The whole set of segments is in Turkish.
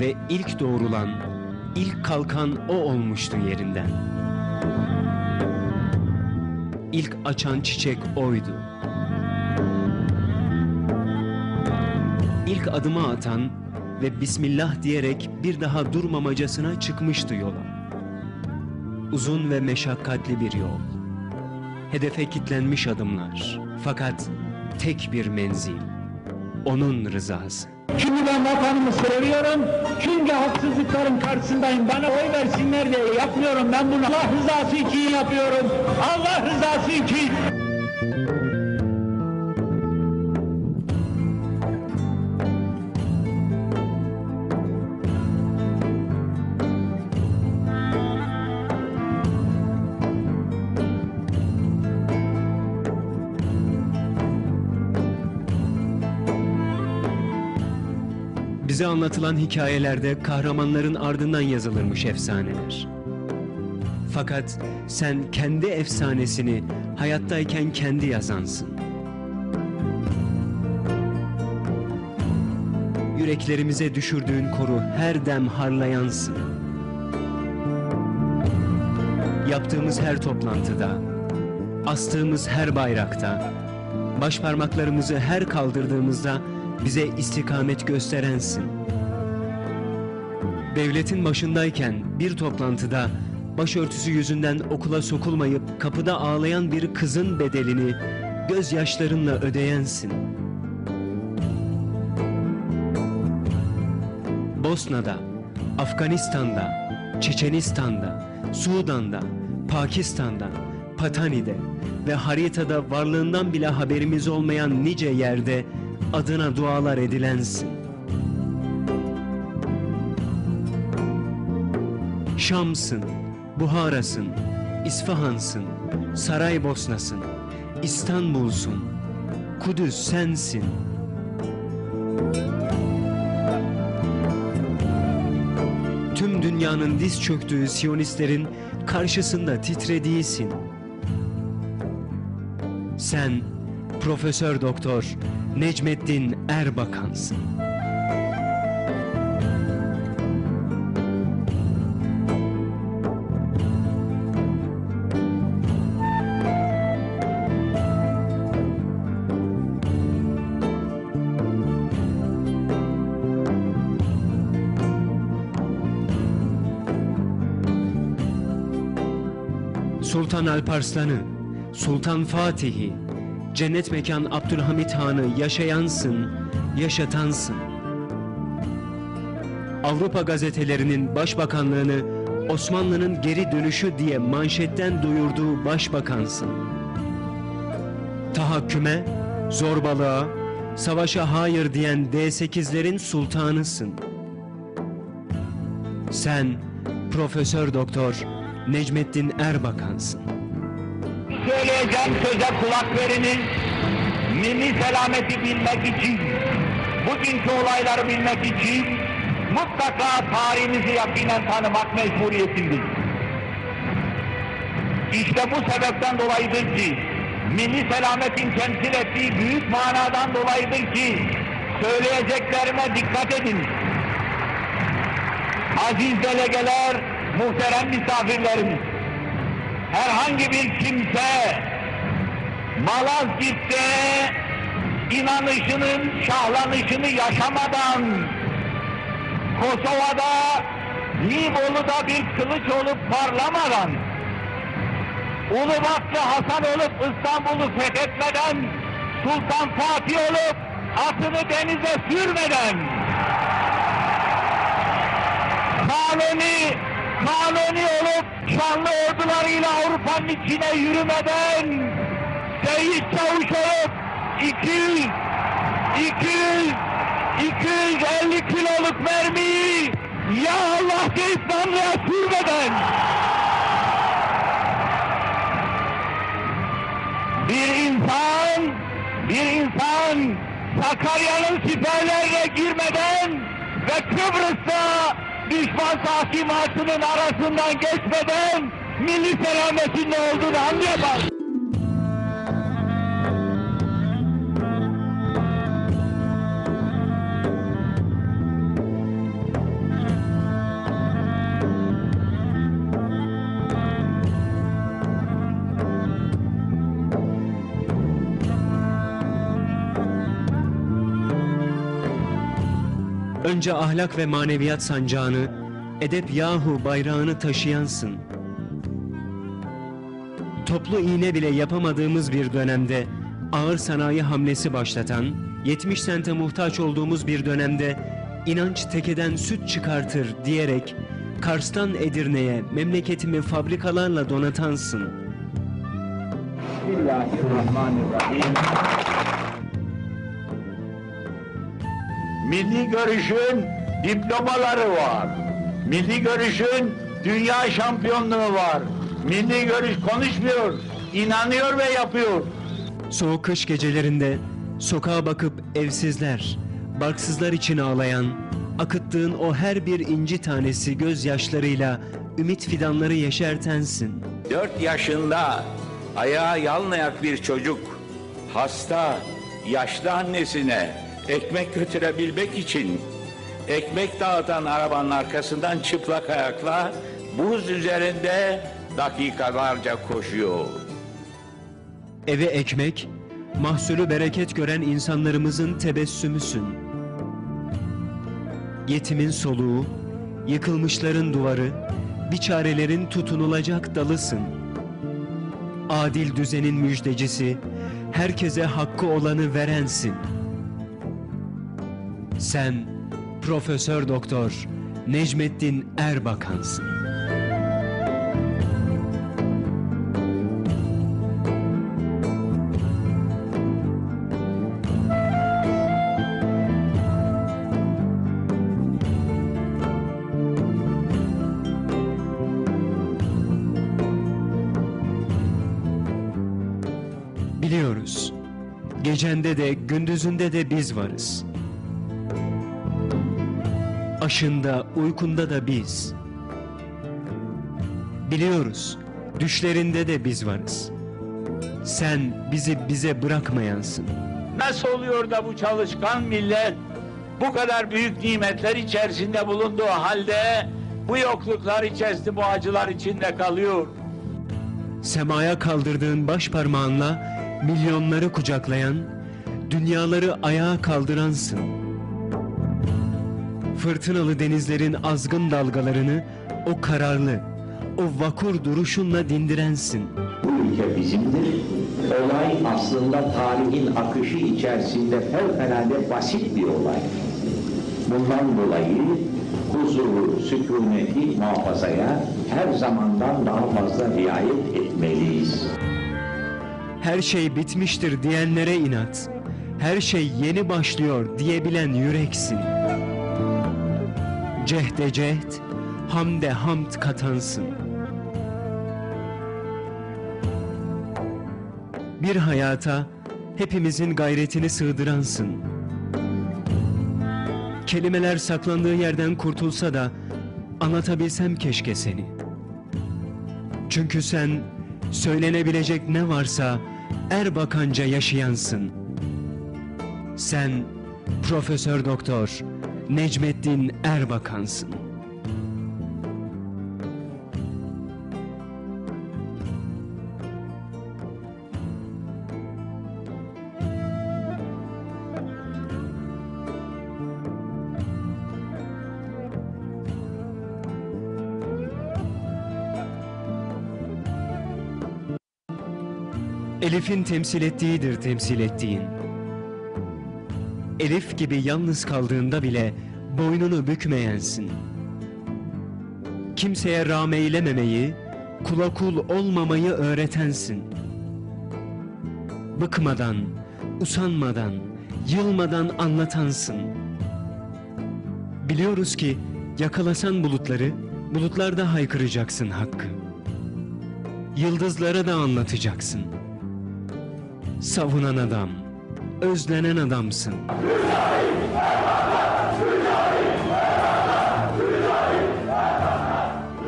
ve ilk doğrulan, ilk kalkan o olmuştu yerinden. İlk açan çiçek oydu. İlk adımı atan ve Bismillah diyerek bir daha durmamacasına çıkmıştı yola. Uzun ve meşakkatli bir yol. Hedefe kitlenmiş adımlar. Fakat tek bir menzil. Onun rızası. Çünkü ben vatanımı seviyorum. Çünkü haksızlıkların karşısındayım. Bana oy versinler diye yapmıyorum. Ben bunu Allah rızası için yapıyorum. Allah rızası için. Bize anlatılan hikayelerde kahramanların ardından yazılırmış efsaneler. Fakat sen kendi efsanesini hayattayken kendi yazansın. Yüreklerimize düşürdüğün koru her dem harlayansın. Yaptığımız her toplantıda, astığımız her bayrakta, baş parmaklarımızı her kaldırdığımızda bize istikamet gösterensin. Devletin başındayken bir toplantıda başörtüsü yüzünden okula sokulmayıp kapıda ağlayan bir kızın bedelini gözyaşlarınla ödeyensin. Bosna'da, Afganistan'da, Çeçenistan'da, Sudan'da, Pakistan'da, Patani'de ve haritada varlığından bile haberimiz olmayan nice yerde adına dualar edilensin. Şam'sın, Buhara'sın, İsfahan'sın, Saraybosna'sın, İstanbul'sun, Kudüs sensin. Tüm dünyanın diz çöktüğü Siyonistlerin karşısında titrediğisin. Sen Profesör Doktor Necmettin Erbakansın. Sultan Alparslan'ı, Sultan Fatih'i, cennet mekan Abdülhamit Han'ı yaşayansın, yaşatansın. Avrupa gazetelerinin başbakanlığını Osmanlı'nın geri dönüşü diye manşetten duyurduğu başbakansın. Tahakküme, zorbalığa, savaşa hayır diyen D8'lerin sultanısın. Sen Profesör Doktor Necmettin Erbakansın. Söyleyeceğim söze kulak veriniz. Milli selameti bilmek için, bugünkü olayları bilmek için mutlaka tarihimizi yakinen tanımak mecburiyetindeyiz. İşte bu sebepten dolayıdır ki, milli selametin temsil ettiği büyük manadan dolayıdır ki, söyleyeceklerime dikkat edin. Aziz delegeler, muhterem misafirlerimiz, herhangi bir kimse Malazgirt'te inanışının şahlanışını yaşamadan Kosova'da Nibolu'da bir kılıç olup parlamadan Ulubatlı Hasan olup İstanbul'u fethetmeden Sultan Fatih olup atını denize sürmeden Kanuni Kanuni olup şanlı ordularıyla Avrupa'nın içine yürümeden Seyit Çavuş olup 200 200 250 kiloluk mermiyi ya Allah deyip namluya sürmeden. Bir insan bir insan Sakarya'nın siperlerine girmeden ve Kıbrıs'ta defans hakimatının arasından geçmeden milli selametin ne olduğunu anlayamaz. Önce ahlak ve maneviyat sancağını edep yahu bayrağını taşıyansın. Toplu iğne bile yapamadığımız bir dönemde ağır sanayi hamlesi başlatan, 70 sente muhtaç olduğumuz bir dönemde inanç tekeden süt çıkartır diyerek Kars'tan Edirne'ye memleketimi fabrikalarla donatansın. Bismillahirrahmanirrahim. Milli görüşün diplomaları var. Milli görüşün dünya şampiyonluğu var. Milli görüş konuşmuyor, inanıyor ve yapıyor. Soğuk kış gecelerinde sokağa bakıp evsizler, barksızlar için ağlayan, akıttığın o her bir inci tanesi gözyaşlarıyla ümit fidanları yeşertensin. Dört yaşında ayağı yalnayak bir çocuk hasta, yaşlı annesine ekmek götürebilmek için ekmek dağıtan arabanın arkasından çıplak ayakla buz üzerinde dakikalarca koşuyor. Eve ekmek, mahsulü bereket gören insanlarımızın tebessümüsün. Yetimin soluğu, yıkılmışların duvarı, biçarelerin tutunulacak dalısın. Adil düzenin müjdecisi, herkese hakkı olanı verensin. Sen Profesör Doktor Necmettin Erbakansın. Biliyoruz. Gecende de gündüzünde de biz varız. Aşında, uykunda da biz. Biliyoruz. Düşlerinde de biz varız. Sen bizi bize bırakmayansın. Nasıl oluyor da bu çalışkan millet bu kadar büyük nimetler içerisinde bulunduğu halde bu yokluklar içerisinde bu acılar içinde kalıyor. Semaya kaldırdığın baş parmağınla milyonları kucaklayan, dünyaları ayağa kaldıransın. Fırtınalı denizlerin azgın dalgalarını o kararlı, o vakur duruşunla dindirensin. Bu ülke bizimdir. Olay aslında tarihin akışı içerisinde fevkalade basit bir olay. Bundan dolayı huzuru, sükuneti muhafazaya her zamandan daha fazla riayet etmeliyiz. Her şey bitmiştir diyenlere inat, her şey yeni başlıyor diyebilen yüreksin. Cehde cehd, hamde hamd katansın. Bir hayata hepimizin gayretini sığdıransın. Kelimeler saklandığı yerden kurtulsa da anlatabilsem keşke seni. Çünkü sen söylenebilecek ne varsa Erbakanca yaşayansın. Sen Profesör Doktor Necmettin Erbakansın. Elif'in temsil ettiğidir temsil ettiğin. Elif gibi yalnız kaldığında bile boynunu bükmeyensin. Kimseye rağm eylememeyi, kula kul olmamayı öğretensin. Bıkmadan, usanmadan, yılmadan anlatansın. Biliyoruz ki yakalasan bulutları, bulutlarda haykıracaksın hakkı. Yıldızlara da anlatacaksın. Savunan adam, özlenen adamsın.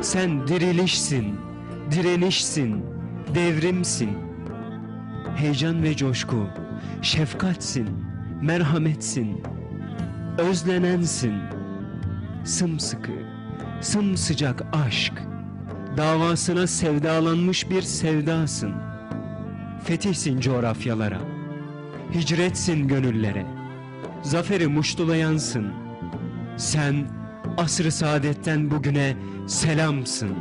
Sen dirilişsin, direnişsin, devrimsin. Heyecan ve coşku, şefkatsin, merhametsin, özlenensin. Sımsıkı, sımsıcak aşk, davasına sevdalanmış bir sevdasın. Fetihsin coğrafyalara, hicretsin gönüllere, zaferi muştulayansın. Sen asr-ı saadetten bugüne selamsın.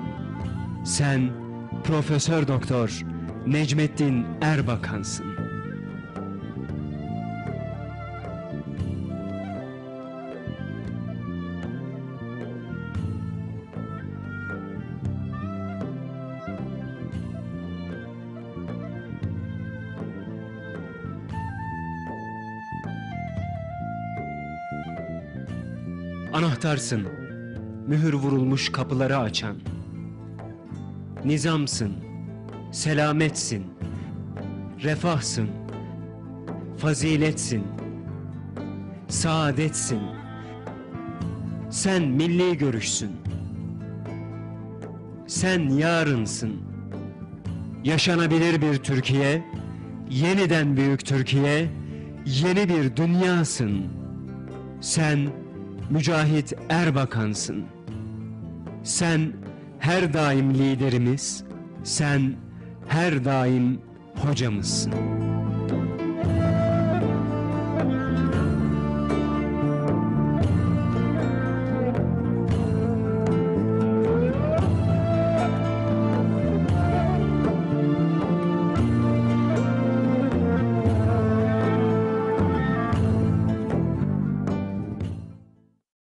Sen Profesör Doktor Necmettin Erbakan'sın. Anahtarsın, mühür vurulmuş kapıları açan. Nizamsın, selametsin, refahsın, faziletsin, saadetsin. Sen milli görüşsün. Sen yarınsın. Yaşanabilir bir Türkiye, yeniden büyük Türkiye, yeni bir dünyasın. Sen Mücahit Erbakan'sın. Sen her daim liderimiz, sen her daim hocamızsın.